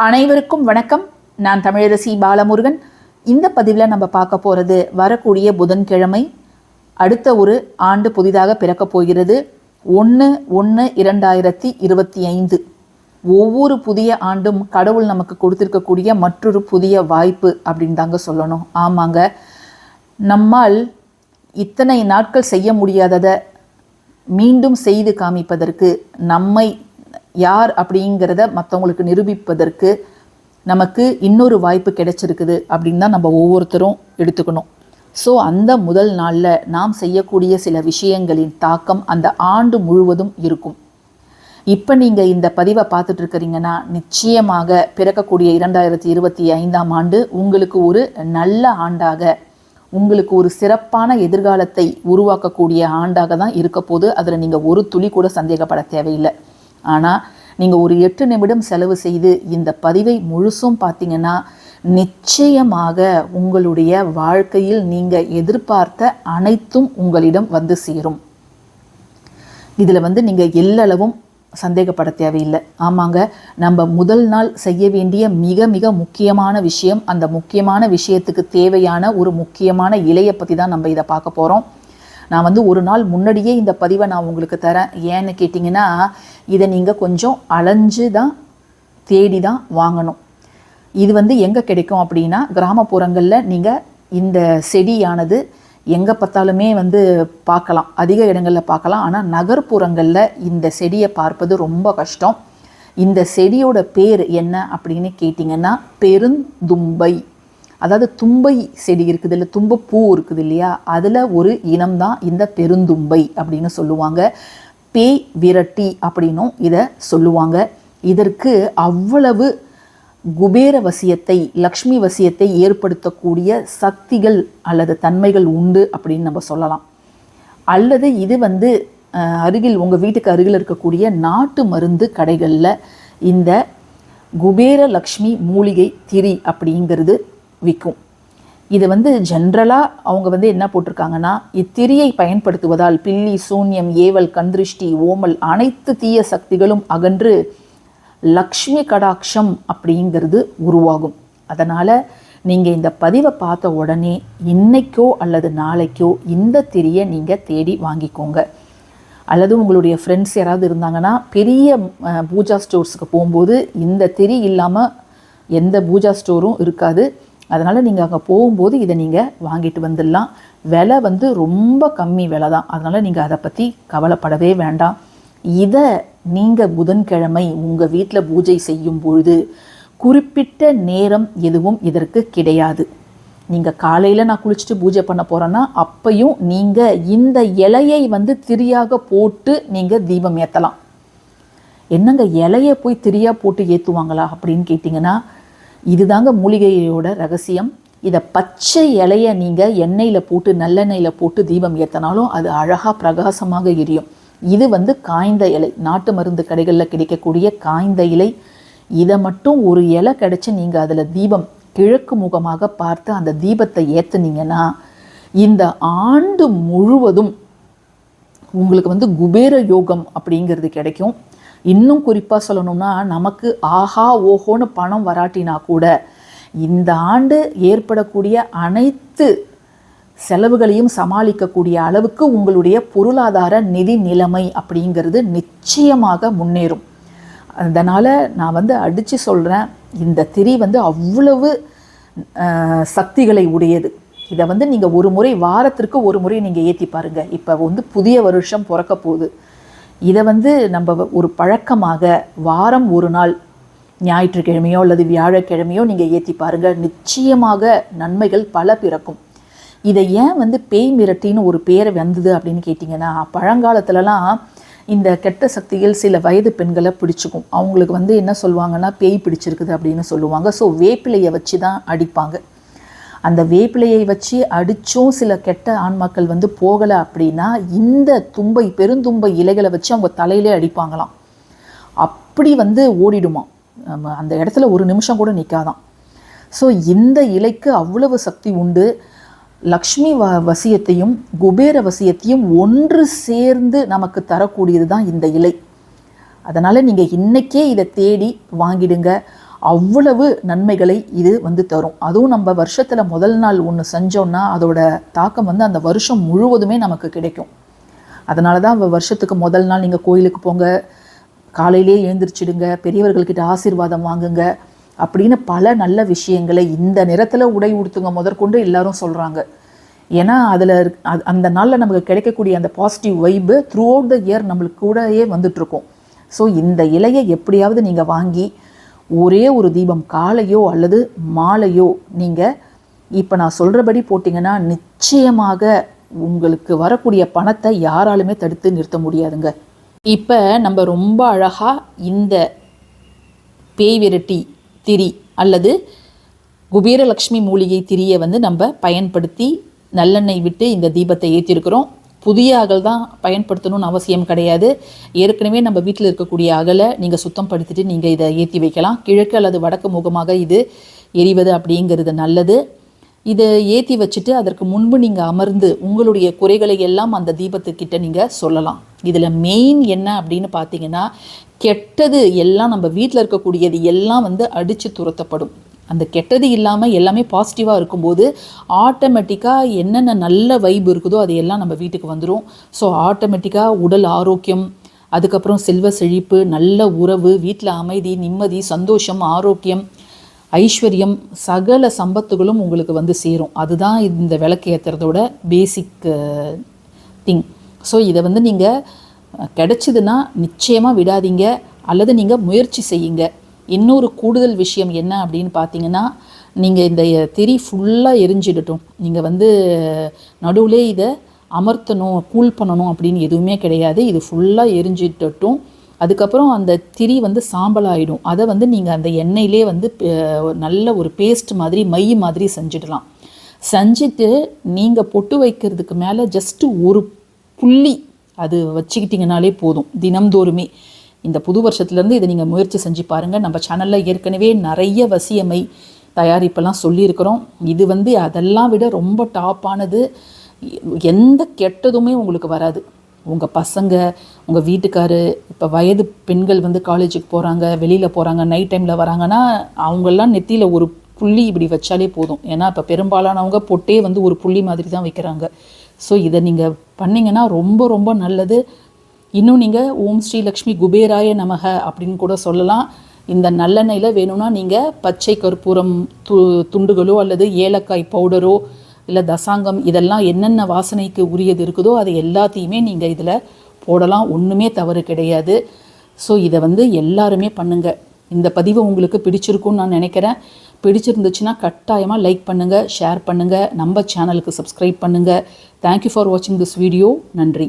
அனைவருக்கும் வணக்கம். நான் தமிழரசி பாலமுருகன். இந்த பதிவில் நம்ம பார்க்க போகிறது வரக்கூடிய புதன்கிழமை. அடுத்த ஒரு ஆண்டு புதிதாக பிறக்கப் போகிறது. ஒன்று ஒன்று இரண்டாயிரத்தி இருபத்தி ஐந்து. ஒவ்வொரு புதிய ஆண்டும் கடவுள் நமக்கு கொடுத்திருக்கக்கூடிய மற்றொரு புதிய வாய்ப்பு அப்படின்னு தாங்க சொல்லணும். ஆமாங்க. நம்மால் இத்தனை நாட்கள் செய்ய முடியாததை மீண்டும் செய்து காமிப்பதற்கு நம்மை யார் அப்படிங்கிறத மற்றவங்களுக்கு நிரூபிப்பதற்கு நமக்கு இன்னொரு வாய்ப்பு கிடைச்சிருக்குது அப்படின்னு தான் நம்ம ஒவ்வொருத்தரும் எடுத்துக்கணும். ஸோ அந்த முதல் நாளில் நாம் செய்யக்கூடிய சில விஷயங்களின் தாக்கம் அந்த ஆண்டு முழுவதும் இருக்கும். இப்போ நீங்கள் இந்த பதிவை பார்த்துட்டு இருக்கிறீங்கன்னா நிச்சயமாக பிறக்கக்கூடிய இரண்டாயிரத்தி இருபத்தி ஐந்தாம் ஆண்டு உங்களுக்கு ஒரு நல்ல ஆண்டாக உங்களுக்கு ஒரு சிறப்பான எதிர்காலத்தை உருவாக்கக்கூடிய ஆண்டாக தான் இருக்க போது அதில் நீங்கள் ஒரு துளி கூட சந்தேகப்பட தேவையில்லை. ஆனால் நீங்கள் ஒரு எட்டு நிமிடம் செலவு செய்து இந்த பதிவை முழுசும் பார்த்தீங்கன்னா நிச்சயமாக உங்களுடைய வாழ்க்கையில் நீங்கள் எதிர்பார்த்த அனைத்தும் உங்களிடம் வந்து சேரும். இதில் வந்து நீங்கள் எல்லளவும் சந்தேகப்பட தேவையில்லை. ஆமாங்க நம்ம முதல் நாள் செய்ய வேண்டிய மிக மிக முக்கியமான விஷயம் அந்த முக்கியமான விஷயத்துக்கு தேவையான ஒரு முக்கியமான இலையை பற்றி தான் நம்ம இதை பார்க்க போகிறோம் நான் வந்து ஒரு நாள் முன்னாடியே இந்த பதிவை நான் உங்களுக்கு தரேன். ஏன்னு கேட்டிங்கன்னா இதை நீங்கள் கொஞ்சம் அலைஞ்சு தான் தேடி தான் வாங்கணும். இது வந்து எங்கே கிடைக்கும் அப்படின்னா கிராமப்புறங்களில் நீங்கள் இந்த செடியானது எங்கே பார்த்தாலுமே வந்து பார்க்கலாம். அதிக இடங்களில் பார்க்கலாம். ஆனால் நகர்ப்புறங்களில் இந்த செடியை பார்ப்பது ரொம்ப கஷ்டம். இந்த செடியோட பேர் என்ன அப்படின்னு கேட்டிங்கன்னா பெருந்தும்பை. அதாவது தும்பை செடி இருக்குது இல்லை தும்பப்பூ இருக்குது இல்லையா? அதில் ஒரு இனம்தான் இந்த பெருந்தும்பை அப்படின்னு சொல்லுவாங்க. பேய் விரட்டி அப்படின்னும் இதை சொல்லுவாங்க. இதற்கு அவ்வளவு குபேர வசியத்தை லக்ஷ்மி வசியத்தை ஏற்படுத்தக்கூடிய சக்திகள் அல்லது தன்மைகள் உண்டு அப்படின்னு நம்ம சொல்லலாம். அல்லது இது வந்து அருகில் உங்கள் வீட்டுக்கு அருகில் இருக்கக்கூடிய நாட்டு மருந்து கடைகளில் இந்த குபேர லக்ஷ்மி மூலிகை திரி அப்படிங்கிறது விற்கும். இது வந்து ஜென்ரலாக அவங்க வந்து என்ன போட்டிருக்காங்கன்னா இத்திரியை பயன்படுத்துவதால் பில்லி சூன்யம் ஏவல் கந்திருஷ்டி ஓமல் அனைத்து தீய சக்திகளும் அகன்று லக்ஷ்மி கடாட்சம் அப்படிங்கிறது உருவாகும். அதனால் நீங்கள் இந்த பதிவை பார்த்த உடனே இன்னைக்கோ அல்லது நாளைக்கோ இந்த திரியை நீங்கள் தேடி வாங்கிக்கோங்க. அல்லது உங்களுடைய ஃப்ரெண்ட்ஸ் யாராவது இருந்தாங்கன்னா பெரிய பூஜா ஸ்டோர்ஸுக்கு போகும்போது இந்த திரி இல்லாமல் எந்த பூஜா ஸ்டோரும் இருக்காது. அதனால் நீங்கள் அங்கே போகும்போது இதை நீங்கள் வாங்கிட்டு வந்துடலாம். விலை வந்து ரொம்ப கம்மி விலை தான் அதனால் நீங்கள் அதை பற்றி கவலைப்படவே வேண்டாம். இதை நீங்கள் புதன்கிழமை உங்கள் வீட்டில் பூஜை செய்யும் பொழுது குறிப்பிட்ட நேரம் எதுவும் இதற்கு கிடையாது. நீங்கள் காலையில் நான் குளிச்சுட்டு பூஜை பண்ண போகிறேன்னா அப்பையும் நீங்கள் இந்த இலையை வந்து திரியாக போட்டு நீங்கள் தீபம் ஏற்றலாம் என்னங்க இலையை போய் திரியாக போட்டு ஏற்றுவாங்களா அப்படின்னு கேட்டிங்கன்னா இதுதாங்க மூலிகையோட ரகசியம். இதை பச்சை இலையை நீங்கள் எண்ணெயில் போட்டு நல்லெண்ணெயில் போட்டு தீபம் ஏற்றினாலும் அது அழகாக பிரகாசமாக எரியும். இது வந்து காய்ந்த இலை. நாட்டு மருந்து கடைகளில் கிடைக்கக்கூடிய காய்ந்த இலை. இதை மட்டும் ஒரு இலை கிடச்சி நீங்கள் அதில் தீபம் கிழக்கு முகமாக பார்த்து அந்த தீபத்தை ஏற்றுனீங்கன்னா இந்த ஆண்டு முழுவதும் உங்களுக்கு வந்து குபேர யோகம் அப்படிங்கிறது கிடைக்கும். இன்னும் குறிப்பாக சொல்லணும்னா நமக்கு ஆஹா ஓஹோன்னு பணம் வராட்டினா கூட இந்த ஆண்டு ஏற்படக்கூடிய அனைத்து செலவுகளையும் சமாளிக்கக்கூடிய அளவுக்கு உங்களுடைய பொருளாதார நிதி நிலைமை அப்படிங்கிறது நிச்சயமாக முன்னேறும். அதனால் நான் வந்து அடித்து சொல்கிறேன் இந்த திரி வந்து அவ்வளவு சக்திகளை உடையது. இதை வந்து நீங்கள் ஒரு முறை வாரத்திற்கு ஒரு முறை நீங்கள் ஏற்றி பாருங்கள் இப்போ வந்து புதிய வருஷம் பிறக்க போகுது. இதை வந்து நம்ம வ- ஒரு பழக்கமாக வாரம் ஒரு நாள் ஞாயிற்றுக்கிழமையோ அல்லது வியாழக்கிழமையோ நீங்கள் ஏற்றி பாருங்கள் நிச்சயமாக நன்மைகள் பல பிறக்கும். இதை ஏன் வந்து பேய் மிரட்டின்னு ஒரு பேரை வந்தது அப்படின்னு கேட்டிங்கன்னா பழங்காலத்துலலாம் இந்த கெட்ட சக்திகள் சில வயது பெண்களை பிடிச்சிக்கும். அவங்களுக்கு வந்து என்ன சொல்லுவாங்கன்னா பேய் பிடிச்சிருக்குது அப்படின்னு சொல்லுவாங்க. ஸோ வேப்பிலையை வச்சு தான் அடிப்பாங்க. அந்த வேப்பிலையை வச்சு அடிச்சும் சில கெட்ட ஆன்மாக்கள் வந்து போகலை அப்படின்னா இந்த தும்பை பெருந்தும்பை இலைகளை வச்சு அவங்க தலையிலே அடிப்பாங்களாம். அப்படி வந்து ஓடிடுமா. நம்ம அந்த இடத்துல ஒரு நிமிஷம் கூட நிற்காதான் ஸோ இந்த இலைக்கு அவ்வளவு சக்தி உண்டு. லக்ஷ்மி வ வசியத்தையும் குபேர வசியத்தையும் ஒன்று சேர்ந்து நமக்கு தரக்கூடியது தான் இந்த இலை. அதனால் நீங்கள் இன்றைக்கே இதை தேடி வாங்கிடுங்க. அவ்வளவு நன்மைகளை இது வந்து தரும். அதுவும் நம்ம வருஷத்தில் முதல் நாள் ஒன்று செஞ்சோன்னா அதோட தாக்கம் வந்து அந்த வருஷம் முழுவதுமே நமக்கு கிடைக்கும். அதனால தான் வருஷத்துக்கு முதல் நாள் நீங்கள் கோயிலுக்கு போங்க காலையிலே எழுந்திரிச்சிடுங்க பெரியவர்கள்கிட்ட ஆசீர்வாதம் வாங்குங்க அப்படின்னு பல நல்ல விஷயங்களை இந்த நிறத்தில் உடை உடுத்துங்க முதற்கொண்டு எல்லாரும் சொல்கிறாங்க ஏன்னா அதில் அந்த நாளில் நமக்கு கிடைக்கக்கூடிய அந்த பாசிட்டிவ் வைப்பு த்ரூ அவுட் த இயர் நம்மளுக்கு கூடயே வந்துட்டுருக்கும் ஸோ இந்த இலையை எப்படியாவது நீங்கள் வாங்கி ஒரே ஒரு தீபம் காலையோ அல்லது மாலையோ. நீங்கள் இப்போ நான் சொல்கிறபடி போட்டிங்கன்னா நிச்சயமாக உங்களுக்கு வரக்கூடிய பணத்தை யாராலுமே தடுத்து நிறுத்த முடியாதுங்க. இப்போ நம்ம ரொம்ப அழகாக இந்த பேய் விரட்டி திரி அல்லது குபேரலக்ஷ்மி மூலிகை திரியை வந்து நம்ம பயன்படுத்தி நல்லெண்ணெய் விட்டு இந்த தீபத்தை ஏற்றிருக்கிறோம் புதிய அகல் தான் பயன்படுத்தணும்னு அவசியம் கிடையாது. ஏற்கனவே நம்ம வீட்டில் இருக்கக்கூடிய அகலை நீங்கள் சுத்தம் படுத்திட்டு நீங்கள் இதை ஏற்றி வைக்கலாம். கிழக்கு அல்லது வடக்கு முகமாக இது எரிவது அப்படிங்கிறது நல்லது. இதை ஏற்றி வச்சுட்டு அதற்கு முன்பு நீங்கள் அமர்ந்து உங்களுடைய குறைகளை எல்லாம் அந்த தீபத்துக்கிட்ட நீங்கள் சொல்லலாம். இதில் மெயின் என்ன அப்படின்னு பார்த்தீங்கன்னா கெட்டது எல்லாம் நம்ம வீட்டில் இருக்கக்கூடியது எல்லாம் வந்து அடித்து துரத்தப்படும். அந்த கெட்டது இல்லாமல் எல்லாமே பாசிட்டிவாக இருக்கும்போது ஆட்டோமேட்டிக்காக என்னென்ன நல்ல வைப் இருக்குதோ அது எல்லாம் நம்ம வீட்டுக்கு வந்துடும் ஸோ ஆட்டோமேட்டிக்காக உடல் ஆரோக்கியம் அதுக்கப்புறம் செல்வ செழிப்பு நல்ல உறவு வீட்டில் அமைதி நிம்மதி சந்தோஷம் ஆரோக்கியம் ஐஸ்வர்யம் சகல சம்பத்துகளும் உங்களுக்கு வந்து சேரும். அதுதான் இந்த விளக்கு ஏற்றுறதோட பேசிக் திங் ஸோ இதை வந்து நீங்கள் கிடச்சிதுன்னா நிச்சயமாக விடாதீங்க. அல்லது நீங்கள் முயற்சி செய்யுங்க. இன்னொரு கூடுதல் விஷயம் என்ன அப்படின்னு பார்த்தீங்கன்னா நீங்கள் இந்த திரி ஃபுல்லாக எரிஞ்சிடட்டும். நீங்கள் வந்து நடுவில் இதை அமர்த்தணும் கூல் பண்ணணும் அப்படின்னு எதுவுமே கிடையாது. இது ஃபுல்லாக எரிஞ்சிட்டட்டும் அதுக்கப்புறம் அந்த திரி வந்து சாம்பல் ஆகிடும் அதை வந்து நீங்கள் அந்த எண்ணெயிலே வந்து நல்ல ஒரு பேஸ்ட் மாதிரி மை மாதிரி செஞ்சிடலாம். செஞ்சுட்டு நீங்கள் பொட்டு வைக்கிறதுக்கு மேலே ஜஸ்ட்டு ஒரு புள்ளி அது வச்சுக்கிட்டிங்கனாலே போதும். தினம்தோறுமே. இந்த புது வருஷத்துலேருந்து இதை நீங்கள் முயற்சி செஞ்சு பாருங்கள் நம்ம சேனலில் ஏற்கனவே நிறைய வசியமை தயாரிப்பெல்லாம் சொல்லியிருக்கிறோம். இது வந்து அதெல்லாம் விட ரொம்ப டாப்பானது எந்த கெட்டதுமே உங்களுக்கு வராது. உங்கள் பசங்க உங்கள் வீட்டுக்காரு இப்போ வயது பெண்கள் வந்து காலேஜுக்கு போகிறாங்க வெளியில் போகிறாங்க நைட் டைமில் வராங்கன்னா அவங்கெல்லாம் நெத்தியில் ஒரு புள்ளி இப்படி வச்சாலே போதும். ஏன்னா இப்போ பெரும்பாலானவங்க பொட்டே வந்து ஒரு புள்ளி மாதிரி தான் வைக்கிறாங்க. ஸோ இதை நீங்கள் பண்ணிங்கன்னா ரொம்ப ரொம்ப நல்லது. இன்னும் நீங்கள் ஓம் ஸ்ரீ லக்ஷ்மி குபேராய நமக அப்படின்னு கூட சொல்லலாம். இந்த நல்லெண்ணெயில் வேணும்னா நீங்கள் பச்சை கற்பூரம் து துண்டுகளோ அல்லது ஏலக்காய் பவுடரோ இல்லை தசாங்கம் இதெல்லாம் என்னென்ன வாசனைக்கு உரியது இருக்குதோ அதை எல்லாத்தையுமே நீங்கள் இதில் போடலாம். ஒன்றுமே தவறு கிடையாது. ஸோ இதை வந்து எல்லாருமே பண்ணுங்கள் இந்த பதிவு உங்களுக்கு பிடிச்சிருக்குன்னு நான் நினைக்கிறேன். பிடிச்சிருந்துச்சுன்னா கட்டாயமாக லைக் பண்ணுங்கள் ஷேர் பண்ணுங்கள் நம்ம சேனலுக்கு சப்ஸ்கிரைப் பண்ணுங்கள் தேங்க்யூ ஃபார் வாட்சிங் திஸ் வீடியோ நன்றி.